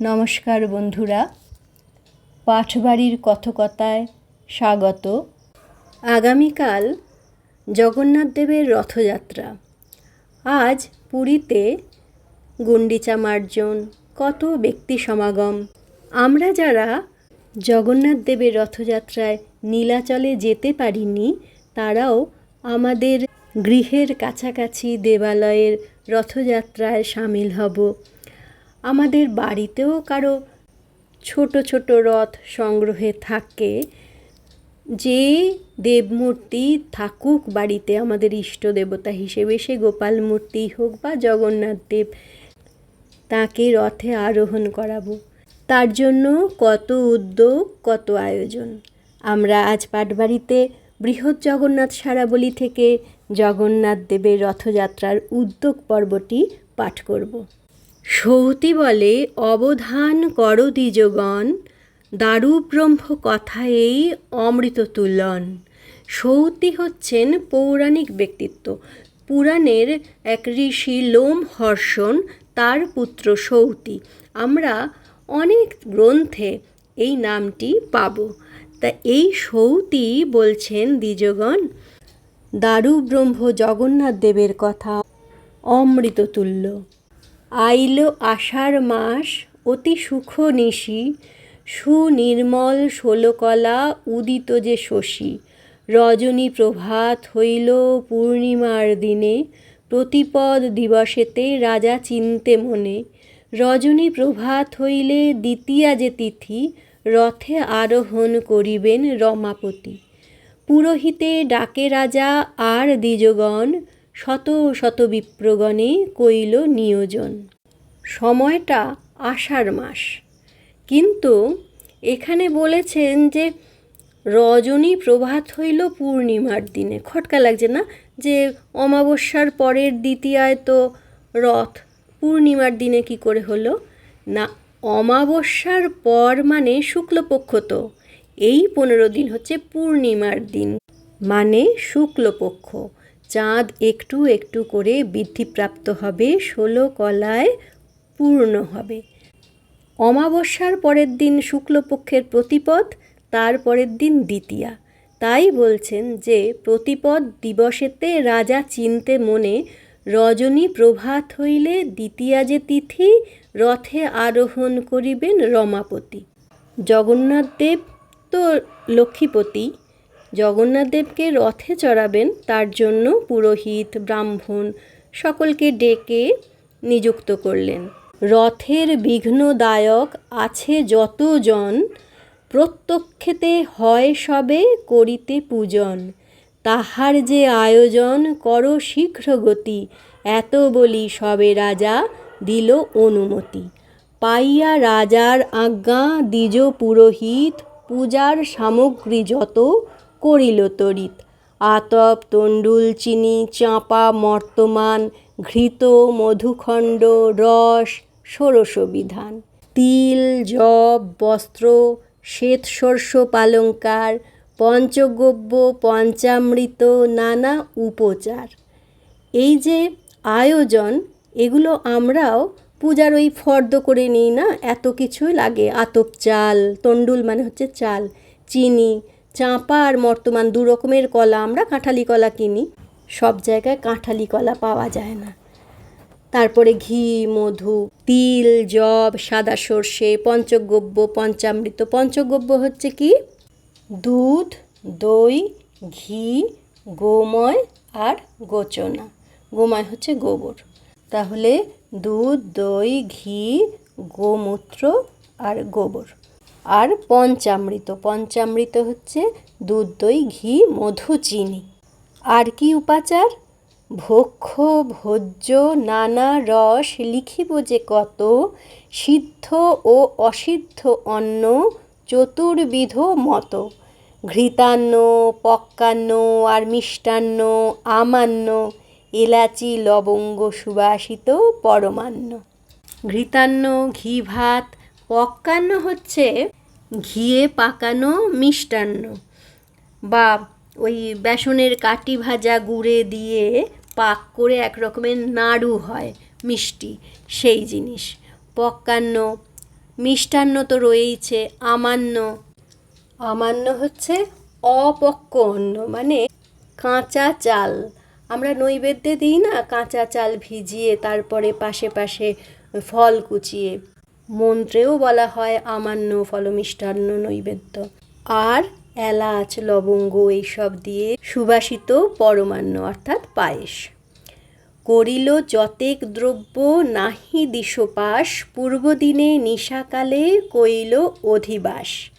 নমস্কার বন্ধুরা। পাঠবাড়ির কথকতায় স্বাগত। আগামীকাল জগন্নাথদেবের রথযাত্রা। আজ পুরীতে গুন্ডিচা মার্জন কত ব্যক্তি সমাগম। আমরা যারা জগন্নাথদেবের রথযাত্রায় নীলাচলে যেতে পারিনি, তারাও আমাদের গৃহের কাছাকাছি দেবালয়ের রথযাত্রায় সামিল হব। আমাদের বাড়িতেও কারও ছোট ছোট রথ সংগ্রহে থাকে, যে দেবমূর্তি থাকুক বাড়িতে আমাদের ইষ্ট দেবতা হিসেবে, সে গোপাল মূর্তি হোক বা জগন্নাথ দেব, তাকে রথে আরোহণ করাবো। তার জন্য কত উদ্যোগ, কত আয়োজন। আমরা আজ পাটবাড়িতে বৃহৎ জগন্নাথ সারাবলি থেকে জগন্নাথ দেবের রথযাত্রার উদ্যোগ পর্বটি পাঠ করব। সৌতি বলে, অবধান কর দ্বিজগণ, দারুব্রহ্ম কথা এই অমৃত তুলন সৌতি হচ্ছেন পৌরাণিক ব্যক্তিত্ব। পুরাণের এক ঋষি লোম হর্ষণ, তার পুত্র সৌতি। আমরা অনেক গ্রন্থে এই নামটি পাব। তা এই সৌতি বলছেন দ্বিজগণ, দারুব্রহ্ম জগন্নাথ দেবের কথা অমৃত তুল্য আইল আষাঢ় মাস অতি সুখ নিশি, সুনির্মল ষোলকলা উদিত যে শশী। রজনী প্রভাত হইল পূর্ণিমার দিনে, প্রতিপদ দিবসেতে রাজা চিনতে মনে। রজনী প্রভাত হইলে দ্বিতীয়া যে তিথি, রথে আরোহণ করিবেন রমাপতি। পুরোহিতে ডাকে রাজা, আর দ্বিজগণ শত শত বিপ্রগণে কইল নিয়োজন। সময়টা আষাঢ় মাস। কিন্তু এখানে বলেছেন যে, রজনী প্রভাত হইল পূর্ণিমার দিনে। খটকা লাগছে না যে, অমাবস্যার পরের দ্বিতীয়ায় তো রথ। পূর্ণিমার দিনে কি করে হলো? না, অমাবস্যার পর মানে শুক্লপক্ষ তো। এই পনেরো দিন হচ্ছে পূর্ণিমার দিন। মানে শুক্লপক্ষ। চাঁদ একটু একটু করে বৃদ্ধিপ্রাপ্ত হবে, ষোলো কলায় পূর্ণ হবে। অমাবস্যার পরের দিন শুক্লপক্ষের প্রতিপদ, তার পরের দিন দ্বিতীয়া। তাই বলছেন যে, প্রতিপদ দিবসেতে রাজা চিনতে মনে রজনী প্রভাত হইলে দ্বিতীয়া যে তিথি, রথে আরোহণ করিবেন রমাপতি। জগন্নাথদেব তো লক্ষ্মীপতি জগন্নাথ দেবকে রথে চড়াবেন, তার জন্য পুরোহিত, ব্রাহ্মণ সকলকে ডেকে নিযুক্ত করলেন। রথের বিঘ্নদায়ক আছে যতজন, প্রত্যক্ষেতে হয় সবে করিতে পূজন। তাহার যে আয়োজন কর শীঘ্র গতি এত বলি সবে রাজা দিল অনুমতি। পাইয়া রাজার আজ্ঞা, দ্বিজ পুরোহিত, পূজার সামগ্রী যত করিল তরিত আতপ, তণ্ডুল, চিনি, চাঁপা, মর্তমান, ঘৃত, মধুখণ্ড, রস, ষোড়শ বিধান। তিল জব বস্ত্র, শ্বেত শস্য পালঙ্কার, পঞ্চগব্য, পঞ্চামৃত, নানা উপচার। এই যে আয়োজন, এগুলো আমরাও পূজার ওই ফর্দ করে নিই না? এত কিছুই লাগে। আতপ চাল, তণ্ডুল মানে হচ্ছে চাল। চিনি চাঁপা আর মর্তমান দু রকমের কলা আমরা কাঁঠালি কলা কিনি। সব জায়গায় কাঁঠালি কলা পাওয়া যায় না। তারপরে ঘি, মধু, তিল জব সাদা সর্ষে, পঞ্চগব্য, পঞ্চামৃত। পঞ্চগব্য হচ্ছে কি? দুধ, দই, ঘি, গোময় আর গোচনা। গোময় হচ্ছে গোবর। তাহলে দুধ, দই, ঘি, গোমূত্র আর গোবর। আর পঞ্চামৃত। পঞ্চামৃত হচ্ছে দুধ, দই, ঘি, মধু, চিনি। আর কি উপাচার? ভক্ষ, ভোজ্য, নানা রস, লিখিব যে কত, সিদ্ধ ও অসিদ্ধ অন্ন, চতুর্বিধ মতো। ঘৃতান্ন, পক্কান্ন আর মিষ্টান্ন, আমান্ন, এলাচি, লবঙ্গ, সুবাসিত, পরমান্ন। ঘৃতান্ন, ঘি, ভাত, পক্কান্ন হচ্ছে ঘিয়ে পাকানো, মিষ্টান্ন। বা ওই বেসনের কাটি ভাজা গুঁড়ে দিয়ে পাক করে এক রকমের নাড়ু হয়, মিষ্টি, সেই জিনিস। পক্কান্ন, মিষ্টান্ন তো রয়েইছে আমান্য আমান্য হচ্ছে অপক্ক অন্ন মানে কাঁচা চাল। আমরা নৈবেদ্যে দিই না, কাঁচা চাল ভিজিয়ে তারপরে পাশে পাশে ফল কুচিয়ে। মন্ত্রেও বলা হয়, আমান্য ফলমিষ্টান্ন নৈবেদ্য। আর এলাচ, লবঙ্গ এইসব দিয়ে সুবাসিত পরমান্ন, অর্থাৎ পায়েস। করিল যতেক দ্রব্য নাহি দিশপাস, পূর্বদিনে নিশাকালে কইল অধিবাস।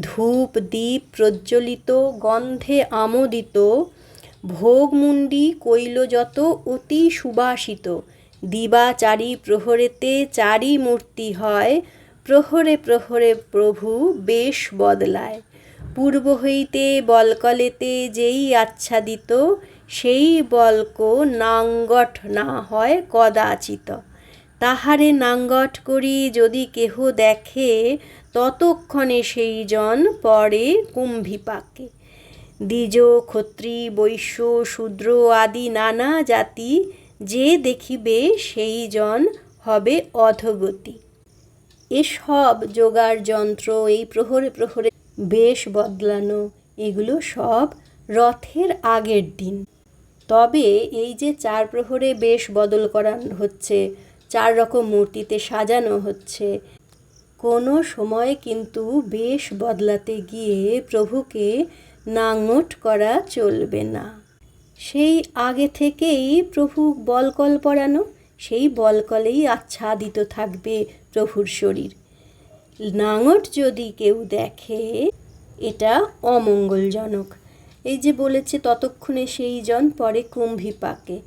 ধূপ দ্বীপ প্রজ্বলিত, গন্ধে আমোদিত, ভোগমুণ্ডি কইল যত অতি সুবাসিত। দিবা চারি প্রহরেতে চারি মূর্তি হয়, প্রহরে প্রহরে প্রভু বেশ বদলায়। পূর্ব হইতে বলকলেতে যেই আচ্ছাদিত, সেই বলক নাঙ্গট না হয় কদাচিত। তাহারে নাঙ্গট করি যদি কেহ দেখে, ততক্ষণে সেই জন পরে কুম্ভিপাকে। দ্বিজ, ক্ষত্রি, বৈশ্য, শূদ্র আদি নানা জাতি যে দেখিবে সেই জন হবে অধগতি। এসব যোগার যন্ত্র, এই প্রহরে প্রহরে বেশ বদলানো, এগুলো সব রথের আগের দিন। তবে এই যে চার প্রহরে বেশ বদল করা হচ্ছে, চার রকম মূর্তিতে সাজানো হচ্ছে, কোনো সময় কিন্তু বেশ বদলাতে গিয়ে প্রভুকে নাঙট করা চলবে না। সেই আগে থেকেই প্রভু বলকল পরানো, সেই বলকলেই আচ্ছাদিত থাকবে প্রভুর শরীর। নাঙট যদি কেউ দেখে, এটা অমঙ্গলজনক। এই যে বলেছে, ততক্ষণে সেই জন পরে কুম্ভী পাকে।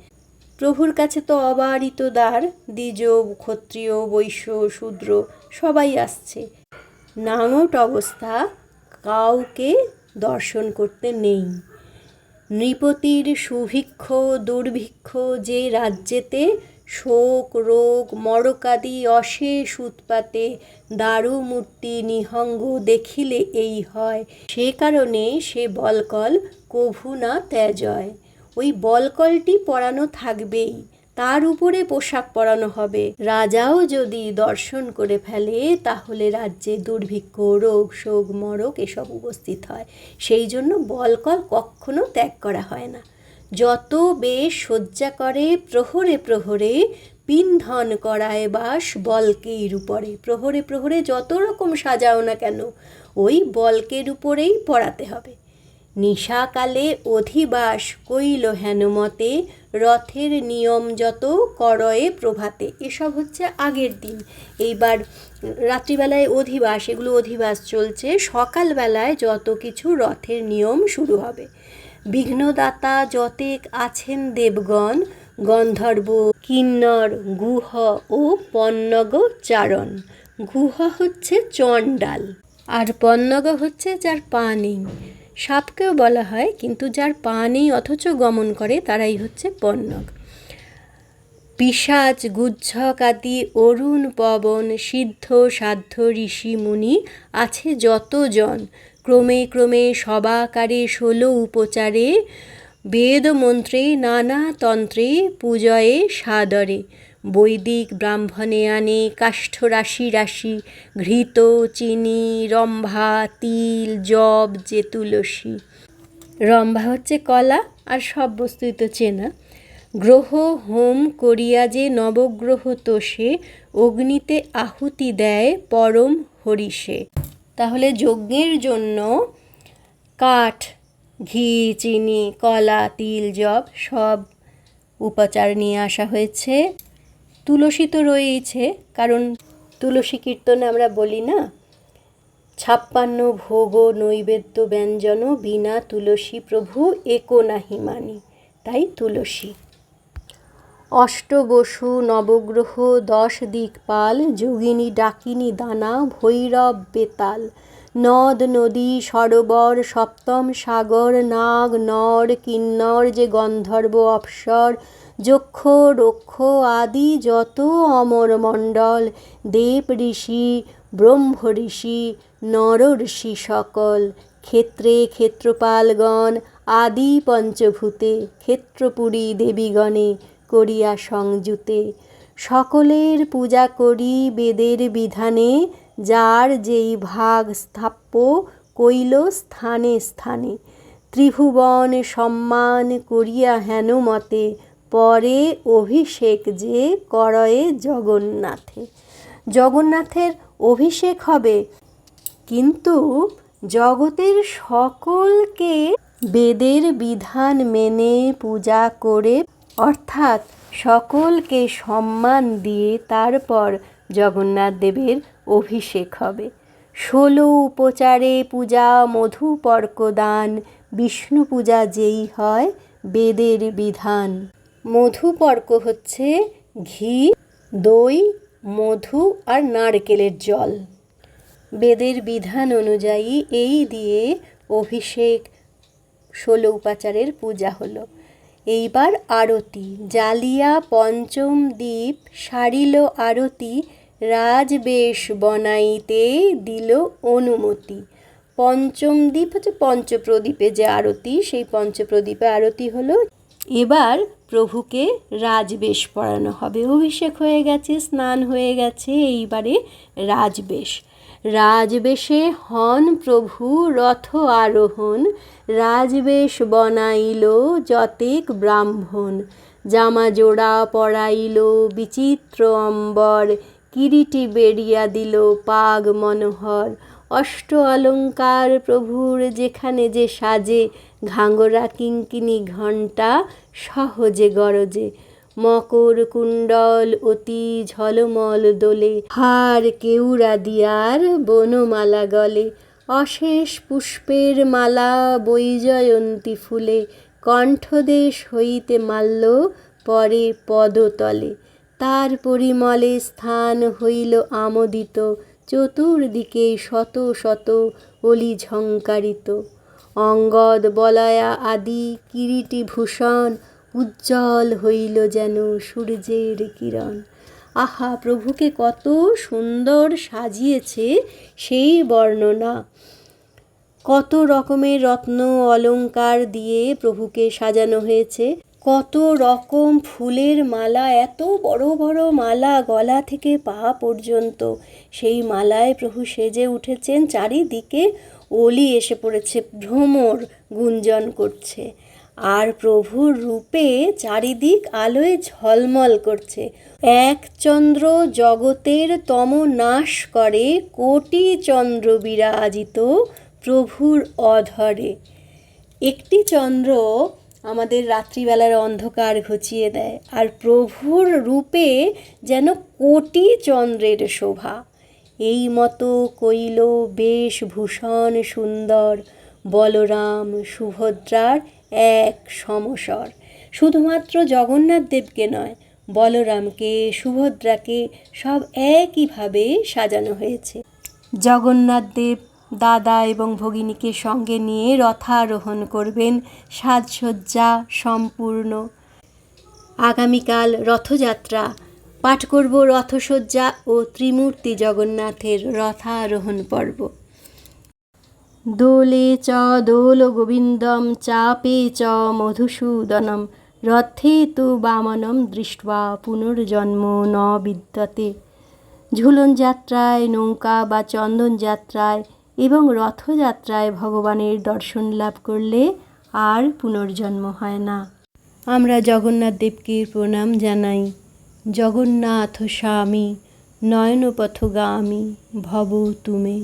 প্রভুর কাছে তো অবারিত দ্বার, দ্বিজ, ক্ষত্রিয়, বৈশ্য, শূদ্র, সবাই আসছে। নাঙট অবস্থা কাউকে দর্শন করতে নেই। নৃপতির সুভিক্ষ, দুর্ভিক্ষ যে রাজ্যেতে শোক, রোগ মরকাদি অশেষ উৎপাতে দারু মূর্তি নিহঙ্গ দেখিলে এই হয়। সে কারণে সে বলকল, কভু না ত্যাজয়। ওই বলকলটি পড়ানো থাকবেই। তার উপরে পোশাক পরানো হবে। রাজাও যদি দর্শন করে ফেলে, তাহলে রাজ্যে দুর্ভিক্ষ, রোগ, শোক, মরক এসব উপস্থিত হয়। সেই জন্য বলকল কখনো ত্যাগ করা হয় না। যত বেশ শয্যা করে, প্রহরে প্রহরে পিন্ধন করায় বাস বলকের উপরে। প্রহরে প্রহরে যত রকম সাজাও না কেন, ওই বলকের উপরেই পড়াতে হবে। নিশাকালে অধিবাস কইল হেনমতে রথের নিয়ম যত করয়ে প্রভাতে। এসব হচ্ছে আগের দিন। এইবার রাত্রিবেলায় অধিবাস, এগুলো অধিবাস চলছে। সকালবেলায় যত কিছু রথের নিয়ম শুরু হবে। বিঘ্নদাতা যতেক আছেন দেবগণ, গন্ধর্ব, কিন্নর, গুহ ও পন্নগ চারণ। গুহ হচ্ছে চণ্ডাল, আর পন্নগ হচ্ছে যার পা নেই সাপকেও বলা হয়, কিন্তু যার পা নেই অথচ গমন করে তারাই হচ্ছে পন্নগ পিসাজ গুজ্জক আদি, অরুণ পবন, সিদ্ধ, সাধ্য, ঋষি মুনি আছে যতজন। ক্রমে ক্রমে সবাকারে ষোলো উপচারে বেদ মন্ত্রে নানা তন্ত্রে, পূজয়ে সাদরে। বৈদিক ব্রাহ্মণে আনে কাষ্ঠ রাশি রাশি, ঘৃত, চিনি, রম্ভা, তিল জব যে তুলসী রম্ভা হচ্ছে কলা আর সব বস্তুই তো চেনা। গ্রহ হোম করিয়া যে নবগ্রহ তোষে, অগ্নিতে আহুতি দেয় পরম হরিষে। তাহলে যজ্ঞের জন্য কাঠ, ঘি, চিনি, কলা, তিল জব সব উপাচার নিয়ে আসা হয়েছে। তুলসী তো রয়েইছে, কারণ তুলসী কীর্তনে আমরা বলি না, ছাপ্পান্ন ভোগ নৈবেদ্য ব্যঞ্জন বিনা তুলসী প্রভু একো নাহি মানি, তাই তুলসী। অষ্টবসু নবগ্রহ দশ দিকপাল যোগিনী ডাকিনী দানা ভৈরব বেতাল। নদ নদী সরোবর সপ্তম সাগর, নাগ নর, কিন্নর যে গন্ধর্ব অপসর যক্ষ, রক্ষ আদি যত অমর মণ্ডল দেব ঋষি, ব্রহ্ম ঋষি, নর ঋষি সকল, ক্ষেত্রে ক্ষেত্রপালগণ, আদি পঞ্চভূতে, ক্ষেত্রপুরী দেবীগণে করিয়া সংযুতে। সকলের পূজা করি বেদের বিধানে, যার যেই ভাগ স্থাপ্য কইল স্থানে স্থানে। ত্রিভুবন সম্মান করিয়া হেন মতে পরে অভিষেক যে করয়ে জগন্নাথে। জগন্নাথের অভিষেক হবে। কিন্তু জগতের সকলকে বেদের বিধান মেনে পূজা করে, অর্থাৎ সকলকে সম্মান দিয়ে তারপর জগন্নাথ দেবের অভিষেক হবে। ষোলো উপচারে পূজা মধুপর্ক দান বিষ্ণু পূজা যেই হয়, বেদের বিধান। মধুপর্ক হচ্ছে ঘি, দই, মধু আর নারকেলের জল। বেদের বিধান অনুযায়ী এই দিয়ে অভিষেক ষোলো উপাচারের পূজা হলো। এইবার আরতি, জালিয়া পঞ্চম দ্বীপ সারিল আরতি, রাজবেশ বনাইতে দিল অনুমতি। পঞ্চম দ্বীপ হচ্ছে পঞ্চপ্রদীপে যে আরতি, সেই পঞ্চপ্রদীপে আরতি হলো এবার প্রভুকে রাজবেশ পরানো হবে। অভিষেক হয়ে গেছে, স্নান হয়ে গেছে, এইবারে রাজবেশ। রাজবেশে হন প্রভু রথ আরোহণ, রাজবেশ বনাইল যতেক ব্রাহ্মণ। জামা জোড়া পরাইল বিচিত্র অম্বর, কিরিটি বেরিয়া দিল পাগ মনোহর। অষ্ট অলঙ্কার প্রভুর যেখানে যে সাজে ঘাঙ্গরা কিঙ্কিনি ঘণ্টা সহজে গরজে। মকর কুণ্ডল অতি ঝলমল দোলে। হার কেউরা দিয়ার বনমালা গলে। অশেষ পুষ্পের মালা বৈজয়ন্তী ফুলে। কণ্ঠদেশ হইতে মাল্য পরে পদতলে। তার পরিমলে স্থান হইল আমোদিত। চতুর্দিকে শত শত অলি ঝঙ্কারিত অঙ্গদ বলয়া আদি কিরিটি ভূষণ উজ্জ্বল হইল যেন সূর্যের কিরণ। আহা, প্রভুকে কত সুন্দর সাজিয়েছে সেই বর্ণনা। কত রকমের রত্ন অলংকার দিয়ে প্রভুকে সাজানো হয়েছে। কত রকম ফুলের মালা, এত বড় বড় মালা গলা থেকে পা পর্যন্ত। সেই মালায় প্রভু সেজে উঠেছেন চারিদিকে অলি এসে পড়েছে, ভ্রমর গুঞ্জন করছে। আর প্রভুর রূপে চারিদিক আলোয় ঝলমল করছে। এক চন্দ্র জগতের তম নাশ করে কোটি চন্দ্র বিরাজিত প্রভুর অধরে। একটি চন্দ্র আমাদের রাত্রিবেলার অন্ধকার ঘুচিয়ে দেয়, আর প্রভুর রূপে যেন কোটি চন্দ্রের শোভা। এই মতো কইল বেশ ভূষণ সুন্দর বলরাম সুভদ্রার এক সমসর। শুধুমাত্র জগন্নাথ দেবকে নয়, বলরামকে, সুভদ্রাকে সব একইভাবে সাজানো হয়েছে। জগন্নাথ দেব, দাদা এবং ভগিনীকে সঙ্গে নিয়ে রথারোহণ করবেন সাজসজ্জা সম্পূর্ণ। আগামীকাল রথযাত্রা পাঠ করব রথসজ্জা ও ত্রিমূর্তি জগন্নাথের রথারোহণ পর্ব। দোলে চ, দোল গোবিন্দম, চাপে চ, মধুসূদনম, রথে তু বামনম দৃষ্টা পুনর্জন্ম ন বিদ্যতে। ঝুলন যাত্রায় নৌকা বা চন্দন যাত্রায় এবং রথযাত্রায় ভগবানের দর্শন লাভ করলে আর পুনর্জন্ম হয় না। আমরা জগন্নাথ দেবকে প্রণাম জানাই। জগন্নাথ স্বামী নয়নপথগামী ভব তুমে।